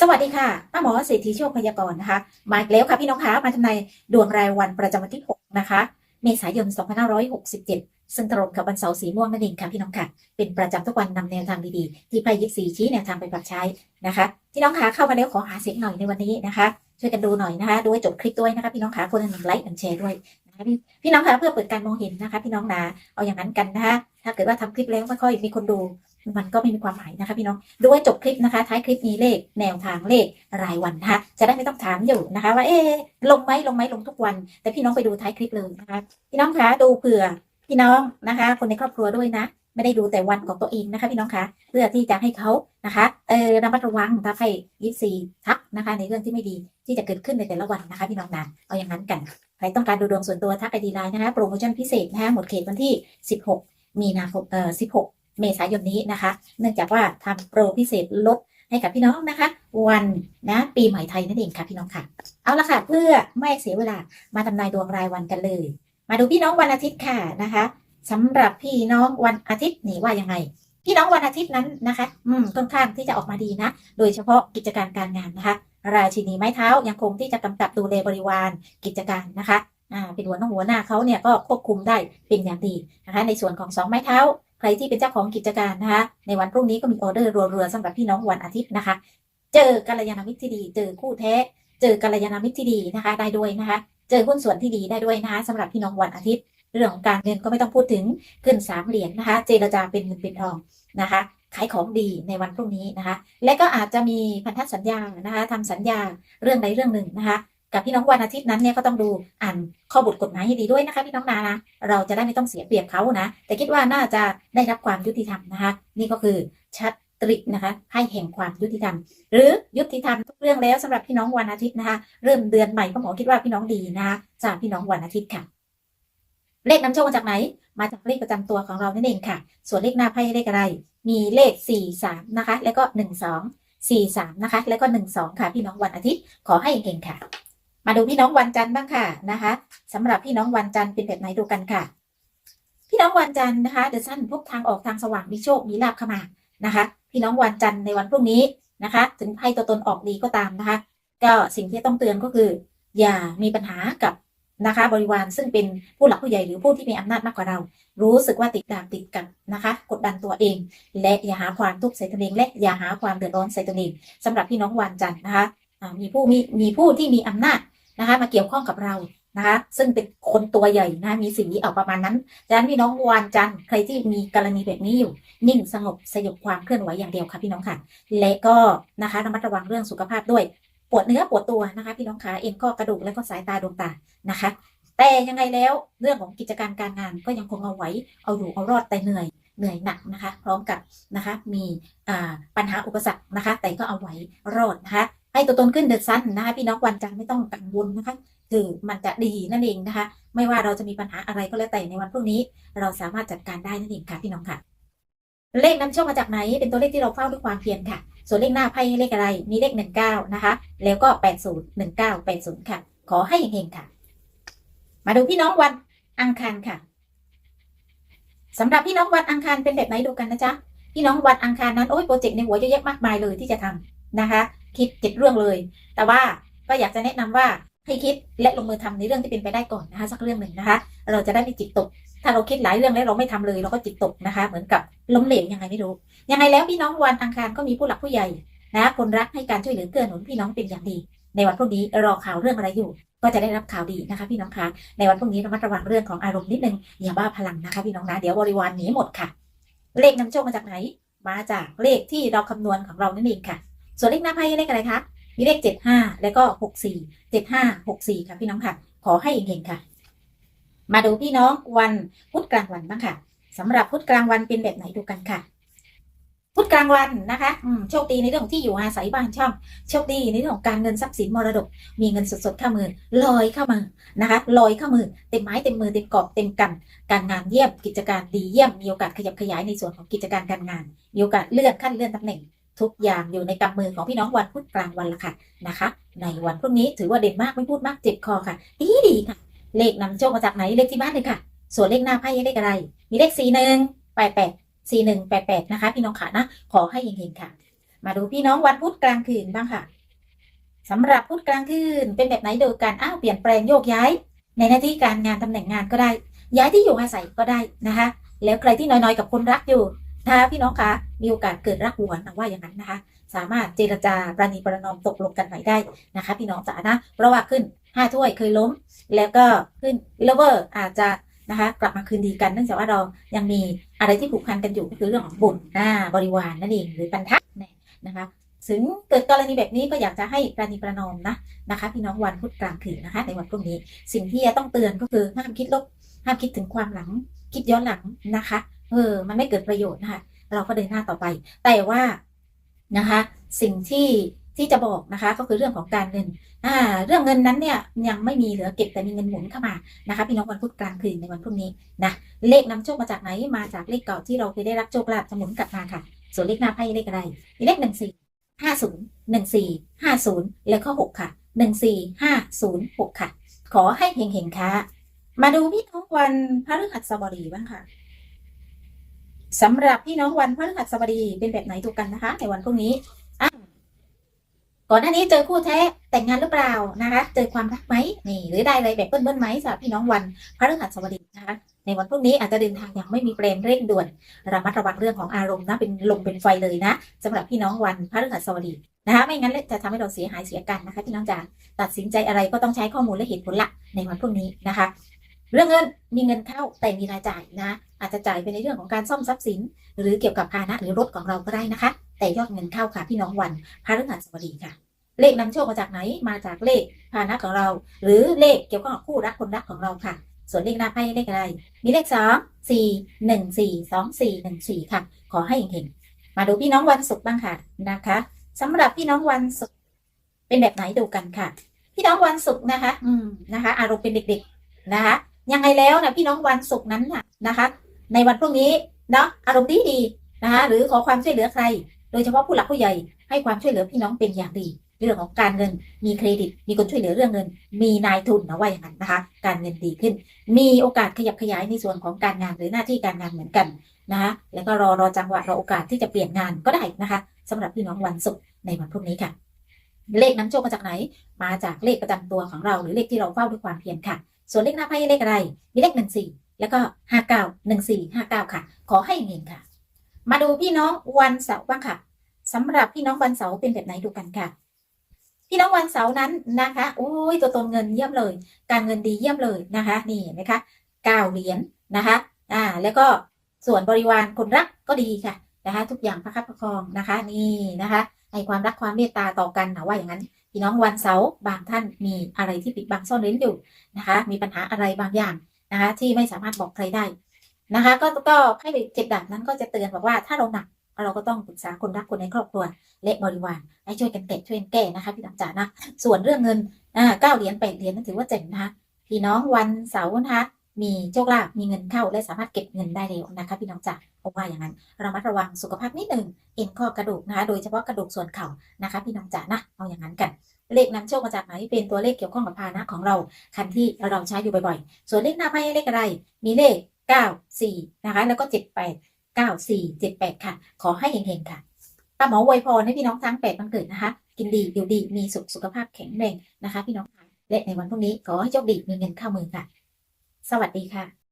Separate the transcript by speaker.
Speaker 1: สวัสดีค่ะป้าหมอเศรษฐีโชคพยากรณ์นะคะ มาอีกแล้วค่ะพี่น้องคะมาทำนายดวงรายวันประจำวันที่ 6 นะคะ เมษายน 2567 ซึ่งตรงกับวันเสาร์สีม่วงนั่นเองค่ะพี่น้องค่ะ เป็นประจำทุกวันนำแนวทางดีๆ ที่ไพ่ยิปซีชี้แนวทางไปปรับใช้นะคะ พี่น้องคะเข้ามาแล้วขอหาเสียงหน่อยในวันนี้นะคะ ช่วยกันดูหน่อยนะคะดูให้จบคลิปด้วยนะคะพี่น้องคะคนละหนึ่งไลค์หนึ่งแชร์ด้วยนะคะพี่พี่น้องคะเพื่อเปิดการมองเห็นนะคะ พี่น้องนะเอาอย่างนั้นกันนะคะถ้าเกิดว่าทำคลิปแล้วไม่ค่อยมีคนดู มันก็ไม่มีความหมายนะคะพี่น้องดูให้จบคลิปนะคะ ท้ายคลิปมีเลขแนวทางเลขรายวันนะคะจะได้ไม่ต้องถามอยู่นะคะ ว่าเอ๊ะลงไหมลงไหมลงทุกวัน แต่พี่น้องไปดูท้ายคลิปเลยนะคะพี่น้องคะดูเผื่อพี่น้องนะคะ คนในครอบครัวด้วยนะไม่ได้ดูแต่วันของตัวเองนะคะพี่น้องคะเพื่อที่จะให้เขานะคะเออระมัดระวังถ้าใครยิปซีทักนะคะ ในเรื่องที่ไม่ดีที่จะเกิดขึ้นในแต่ละวันนะคะ พี่น้องนะเอาอย่างนั้นกันใครต้องการดูดวงส่วนตัวทักไอดีไลน์นะคะโปรโมชั่นพิเศษนะคะหมดเขตวันที่ 16 มีนาคมเอ่อ16 เมษายนนี้นะคะ เนื่องจากว่าทำโปรพิเศษลดให้กับพี่น้องนะคะ วันนะปีใหม่ไทยนั่นเองค่ะพี่น้องค่ะ เอาละค่ะ เพื่อไม่เสียเวลามาทำนายดวงรายวันกันเลย มาดูพี่น้องวันอาทิตย์ค่ะนะคะสำหรับพี่น้องวันอาทิตย์นี่ว่ายังไงพี่น้องวันอาทิตย์นั้นนะคะ อืม ค่อนข้างที่จะออกมาดีนะ โดยเฉพาะกิจการการงานนะคะ ราชินีไม้เท้ายังคงที่จะกำกับดูแลบริวารกิจการนะคะ อ่า เป็นหัวหน้าหัวหน้าเขาเนี่ยก็ควบคุมได้เป็นอย่างดีนะคะ ในส่วนของสองไม้เท้าใครที่เป็นเจ้าของกิจการนะคะ ในวันพรุ่งนี้ก็มีออเดอร์รัวๆสำหรับพี่น้องวันอาทิตย์นะคะ เจอกัลยาณมิตรที่ดี เจอคู่แท้ เจอกัลยาณมิตรที่ดีนะคะ ได้ด้วยนะคะ เจอหุ้นส่วนที่ดีได้ด้วยนะคะสำหรับพี่น้องวันอาทิตย์ เรื่องของการเงินก็ไม่ต้องพูดถึงขึ้นสามเหรียญนะคะ เจรจาเป็นเงินเป็นทองนะคะขายของดีในวันพรุ่งนี้นะคะ และก็อาจจะมีพันธสัญญานะคะทำสัญญาเรื่องใดเรื่องหนึ่งนะคะ กับพี่น้องวันอาทิตย์นั้นเนี่ยก็ต้องดูอ่านข้อบทกฎหมายให้ดีด้วยนะคะพี่น้องนานะเราจะได้ไม่ต้องเสียเปรียบเขานะ แต่คิดว่าน่าจะได้รับความยุติธรรมนะคะ นี่ก็คือชัดตริกนะคะให้แห่งความยุติธรรม หรือยุติธรรมทุกเรื่องแล้วสำหรับพี่น้องวันอาทิตย์นะคะเริ่มเดือนใหม่ก็หมอคิดว่าพี่น้องดีนะคะสำหรับพี่น้องวันอาทิตย์ค่ะ เลขนำโชคมาจากไหน มาจากเลขประจำตัวของเรานั่นเองค่ะ ส่วนเลขหน้าไพ่เลขอะไร มีเลขสี่สามนะคะ แล้วก็หนึ่งสองสี่สามนะคะ แล้วก็หนึ่งสองค่ะ พี่น้องวันอาทิตย์ขอให้เก่งค่ะ มาดูพี่น้องวันจันทร์บ้างค่ะนะคะสำหรับพี่น้องวันจันทร์เป็นแบบไหนดูกันค่ะ พี่น้องวันจันทร์นะคะเดอะซันพบทางออกทางสว่างมีโชคมีลาภเข้ามานะคะ พี่น้องวันจันทร์ในวันพรุ่งนี้นะคะ ถึงไพ่ตัวตนออกดีก็ตามนะคะ ก็สิ่งที่ต้องเตือนก็คือ อย่ามีปัญหากับนะคะบริวารซึ่งเป็นผู้หลักผู้ใหญ่หรือผู้ที่มีอำนาจมากกว่าเรา รู้สึกว่าติดดาบติดกันนะคะ กดดันตัวเอง และอย่าหาความทุกข์ใส่ตัวเอง และอย่าหาความเดือดร้อนใส่ตัวเองสำหรับพี่น้องวันจันทร์นะคะมีผู้มีมีผู้ที่มีอำนาจ นะคะมาเกี่ยวข้องกับเรานะคะซึ่งเป็นคนตัวใหญ่นะมีสิ่งนี้ออกประมาณนั้นดังนั้นพี่น้องวันจันทร์ใครที่มีกรณีแบบนี้อยู่ นิ่งสงบสยบความเคลื่อนไหวอย่างเดียวค่ะพี่น้องค่ะ และก็นะคะระมัดระวังเรื่องสุขภาพด้วยปวดเนื้อปวดตัวนะคะ พี่น้องขาเอ็นข้อกระดูกและก็สายตาดวงตานะคะ แต่ยังไงแล้วเรื่องของกิจการการงานก็ยังคงเอาไว้เอาอยู่เอารอดแต่เหนื่อยเหนื่อยหนักนะคะ พร้อมกับนะคะมีปัญหาอุปสรรคนะคะ แต่ก็เอาไว้รอดนะคะ ให้ตัวตนขึ้นเดือดซันนะคะพี่น้องวันจันทร์ไม่ต้องกังวลนะคะคือมันจะดีนั่นเองนะคะ ไม่ว่าเราจะมีปัญหาอะไรก็แล้วแต่ในวันพรุ่งนี้ เราสามารถจัดการได้นั่นเองค่ะพี่น้องค่ะ เลขนำโชคมาจากไหน เป็นตัวเลขที่เราเฝ้าด้วยความเพียรค่ะ ส่วนเลขหน้าไพ่เลขอะไร มีเลขหนึ่งเก้านะคะ แล้วก็แปดศูนย์หนึ่งเก้าแปดศูนย์ค่ะ ขอให้เฮงๆค่ะ มาดูพี่น้องวันอังคารค่ะสำหรับพี่น้องวันอังคารเป็นแบบไหนดูกันนะจ๊ะพี่น้องวันอังคารนั้นโอ้ยโปรเจกต์ในหัวเยอะแยะมากมายเลยที่จะทำนะคะ คิดเจ็ดเรื่องเลย แต่ว่าก็อยากจะแนะนำว่าให้คิดและลงมือทำในเรื่องที่เป็นไปได้ก่อนนะคะสักเรื่องหนึ่งนะคะ เราจะได้ไม่จิตตก ถ้าเราคิดหลายเรื่องแล้วเราไม่ทำเลยเราก็จิตตกนะคะ เหมือนกับล้มเหลวยังไงไม่รู้ยังไงแล้วพี่น้องวันอังคารก็มีผู้หลักผู้ใหญ่นะคนรักให้การช่วยเหลือเกื้อหนุนพี่น้องเป็นอย่างดี ในวันพรุ่งนี้รอข่าวเรื่องอะไรอยู่ ก็จะได้รับข่าวดีนะคะ พี่น้องคะในวันพรุ่งนี้ระมัดระวังเรื่องของอารมณ์นิดนึงอย่าบ้าพลังนะคะ พี่น้องนะเดี๋ยวบริวารหนีหมดค่ะ เลขนำโชคมาจากไหน มาจากเลขที่เราคำนวณของเรานั่นเองค่ะ ส่วนเลขหน้าไพ่เลขอะไรคะมีเลขเจ็ดห้าแล้วก็หกสี่เจ็ดห้าหกสี่ค่ะพี่น้องค่ะ ขอให้เก่งๆค่ะ มาดูพี่น้องวันพุธกลางวันบ้างค่ะสำหรับพุธกลางวันเป็นแบบไหนดูกันค่ะพุธกลางวันนะคะอืมโชคดีในเรื่องของที่อยู่อาศัยบ้านช่อง โชคดีในเรื่องของการเงินทรัพย์สินมรดก มีเงินสดๆเข้ามือลอยเข้ามานะคะลอยเข้ามือเต็มไม้เต็มมือเต็มกอบเต็มกัน การงานเยี่ยมกิจการดีเยี่ยมมีโอกาสขยับขยายในส่วนของกิจการการงานมีโอกาสเลื่อนขั้นเลื่อนตำแหน่ง ทุกอย่างอยู่ในกำมือของพี่น้องวันพุธกลางวันละค่ะนะคะ ในวันพรุ่งนี้ถือว่าเด่นมากไม่พูดมากเจ็บคอค่ะ ดีดีค่ะ เลขนำโชคมาจากไหนเลขที่บ้านเลยค่ะ ส่วนเลขหน้าไพ่เลขอะไร มีเลขสี่หนึ่งแปดแปดสี่หนึ่งแปดแปดนะคะ พี่น้องค่ะนะขอให้เฮงๆค่ะ มาดูพี่น้องวันพุธกลางคืนบ้างค่ะสำหรับพุธกลางคืนเป็นแบบไหนดูกันอ้าวเปลี่ยนแปลงโยกย้าย ในหน้าที่การงานตำแหน่งงานก็ได้ ย้ายที่อยู่อาศัยก็ได้นะคะ แล้วใครที่น้อยๆกับคนรักอยู่ นะคะพี่น้องคะมีโอกาสเกิดรักหวนนะว่าอย่างนั้นนะคะ สามารถเจรจาประนีประนอมตกลงกันใหม่ได้นะคะ พี่น้องจ๋านะเพราะว่าขึ้นห้าถ้วยเคยล้ม แล้วก็ขึ้นเลเวอร์อาจจะนะคะกลับมาคืนดีกันเนื่องจากว่าเรายังมีอะไรที่ผูกพันกันอยู่ก็คือเรื่องของบุญอ่าบริวารนั่นเองหรือปันทักนี่ยนะคะถึงเกิดกรณีแบบนี้ก็อยากจะให้ประนีประนอมนะนะคะ พี่น้องวันพุธกลางคืนนะคะ ในวันพรุ่งนี้ สิ่งที่จะต้องเตือนก็คือห้ามคิดลบห้ามคิดถึงความหลัง คิดย้อนหลังนะคะ เออ มันไม่เกิดประโยชน์นะคะเราก็เดินหน้าต่อไป แต่ว่านะคะ สิ่งที่ที่จะบอกนะคะ ก็คือเรื่องของการเงินอ่าเรื่องเงินนั้นเนี่ยยังไม่มีเหลือเก็บแต่มีเงินหมุนเข้ามานะคะพี่น้องวันพุธกลางคืนในวันพรุ่งนี้นะเลขนำโชคมาจากไหนมาจากเลขเก่าที่เราเคยได้รับโชคลาภจะหมุนกลับมาค่ะ ส่วนเลขหน้าไพ่เลขอะไรมีเลขหนึ่งสี่ห้าศูนย์หนึ่งสี่ห้าศูนย์แล้วก็หกค่ะหนึ่งสี่ห้าศูนย์หกค่ะ ขอให้เฮงๆค่ะ มาดูพี่น้องวันพระฤหัสบดีบ้างค่ะ สำหรับพี่น้องวันพฤหัสบดีเป็นแบบไหนถูกกันนะคะ ในวันพรุ่งนี้อะก่อนหน้านี้เจอคู่แท้แต่งงานหรือเปล่านะคะ เจอความรักไหมนี่ หรือได้อะไรแบบเบิ้ลๆไหมสำหรับพี่น้องวันพฤหัสบดีนะคะ ในวันพรุ่งนี้อาจจะเดินทางอย่างไม่มีเปรมเร่งด่วนระมัดระวังเรื่องของอารมณ์นะเป็นลมเป็นไฟเลยนะสำหรับพี่น้องวันพฤหัสบดีนะคะ ไม่งั้นจะทำให้เราเสียหายเสียกันนะคะพี่น้องจ๋าตัดสินใจอะไรก็ต้องใช้ข้อมูลและเหตุผลละในวันพรุ่งนี้นะคะ เรื่องเงินมีเงินเข้าแต่มีรายจ่ายนะ อาจจะจ่ายไปในเรื่องของการซ่อมทรัพย์สิน หรือเกี่ยวกับภาชนะหรือรถของเราก็ได้นะคะ แต่ยอดเงินเข้าค่ะพี่น้องวันพฤหัสบดีค่ะ เลขนำโชคมาจากไหนมาจากเลขภาชนะของเรา หรือเลขเกี่ยวกับคู่รักคนรักของเราค่ะ ส่วนเลขหน้าไพ่เลขอะไร มีเลขสองสี่หนึ่งสี่สองสี่หนึ่งสี่ค่ะ ขอให้เห็นๆมาดูพี่น้องวันศุกร์บ้างค่ะนะคะสำหรับพี่น้องวันศุกร์เป็นแบบไหนดูกันค่ะ พี่น้องวันศุกร์นะคะ อืมนะคะ อารมณ์เป็นเด็ก ๆนะคะ ยังไงแล้วนะพี่น้องวันศุกร์นั้นน่ะนะคะ ในวันพรุ่งนี้เนาะอารมณ์ดีดีนะคะหรือขอความช่วยเหลือใคร โดยเฉพาะผู้หลักผู้ใหญ่ให้ความช่วยเหลือพี่น้องเป็นอย่างดีเรื่องของการเงินมีเครดิต มีคนช่วยเหลือเรื่องเงิน มีนายทุนนะว่าอย่างนั้นนะคะ การเงินดีขึ้น มีโอกาสขยับขยายในส่วนของการงานหรือหน้าที่การงานเหมือนกันนะคะแล้วก็รอรอจังหวะรอโอกาสที่จะเปลี่ยนงานก็ได้นะคะสำหรับพี่น้องวันศุกร์ในวันพรุ่งนี้ค่ะ เลขนำโชคมาจากไหน มาจากเลขประจำตัวของเราหรือเลขที่เราเฝ้าด้วยความเพียรค่ะ ส่วนเลขหน้าไพ่เลขอะไร มีเลขหนึ่งสี่แล้วก็ห้าเก้าหนึ่งสี่ห้าเก้าค่ะ ขอให้เงินค่ะ มาดูพี่น้องวันเสาร์บ้างค่ะสำหรับพี่น้องวันเสาร์เป็นแบบไหนดูกันค่ะ พี่น้องวันเสาร์นั้นนะคะโอ้ยตัวตนเงินเยี่ยมเลย การเงินดีเยี่ยมเลยนะคะ นี่เห็นไหมคะเก้าเหรียญนะคะ อ่า แล้วก็ส่วนบริวารคนรักก็ดีค่ะนะคะ ทุกอย่างประคับประคองนะคะ นี่นะคะให้ความรักความเมตตาต่อกันนะว่าอย่างนั้น พี่น้องวันเสาร์บางท่านมีอะไรที่ปิดบังซ่อนเร้นอยู่นะคะ มีปัญหาอะไรบางอย่างนะคะที่ไม่สามารถบอกใครได้นะคะ ก็ก็ให้เจ็ดดาบนั้นก็จะเตือนบอกว่าถ้าเราหนักเราก็ต้องปรึกษาคนรักคนในครอบครัวและบริวารให้ช่วยกันเก็บช่วยกันแก้นะคะพี่น้องจ๋านะส่วนเรื่องเงินอ่าเก้าเหรียญแปดเหรียญนั้นถือว่าเจ๋งนะคะพี่น้องวันเสาร์นะคะมีโชคลาภมีเงินเข้าและสามารถเก็บเงินได้เร็วนะคะพี่น้องจ๋าผมว่าอย่างนั้นเรามาระวังสุขภาพนิดหนึ่งเอ็นข้อกระดูกนะคะโดยเฉพาะกระดูกส่วนเข่านะคะ พี่น้องจ๋านะเอาอย่างนั้นกัน เลขนำโชคมาจากไหนเป็นตัวเลขเกี่ยวข้องกับพาหนะของเราคันที่เราใช้อยู่บ่อยๆ ส่วนเลขหน้าไพ่เลขอะไร มีเลข 9 4 นะคะ แล้วก็ 78 9 4 78 ค่ะ ขอให้เฮงๆค่ะป้าหมออวยพรให้พี่น้องทั้ง8วันเกิดนะคะ กินดีอยู่ดีมีสุขสุขภาพแข็งแรงนะคะ พี่น้องและในวันพรุ่งนี้ขอให้โชคดีมีเงินเข้ามือค่ะ สวัสดีค่ะ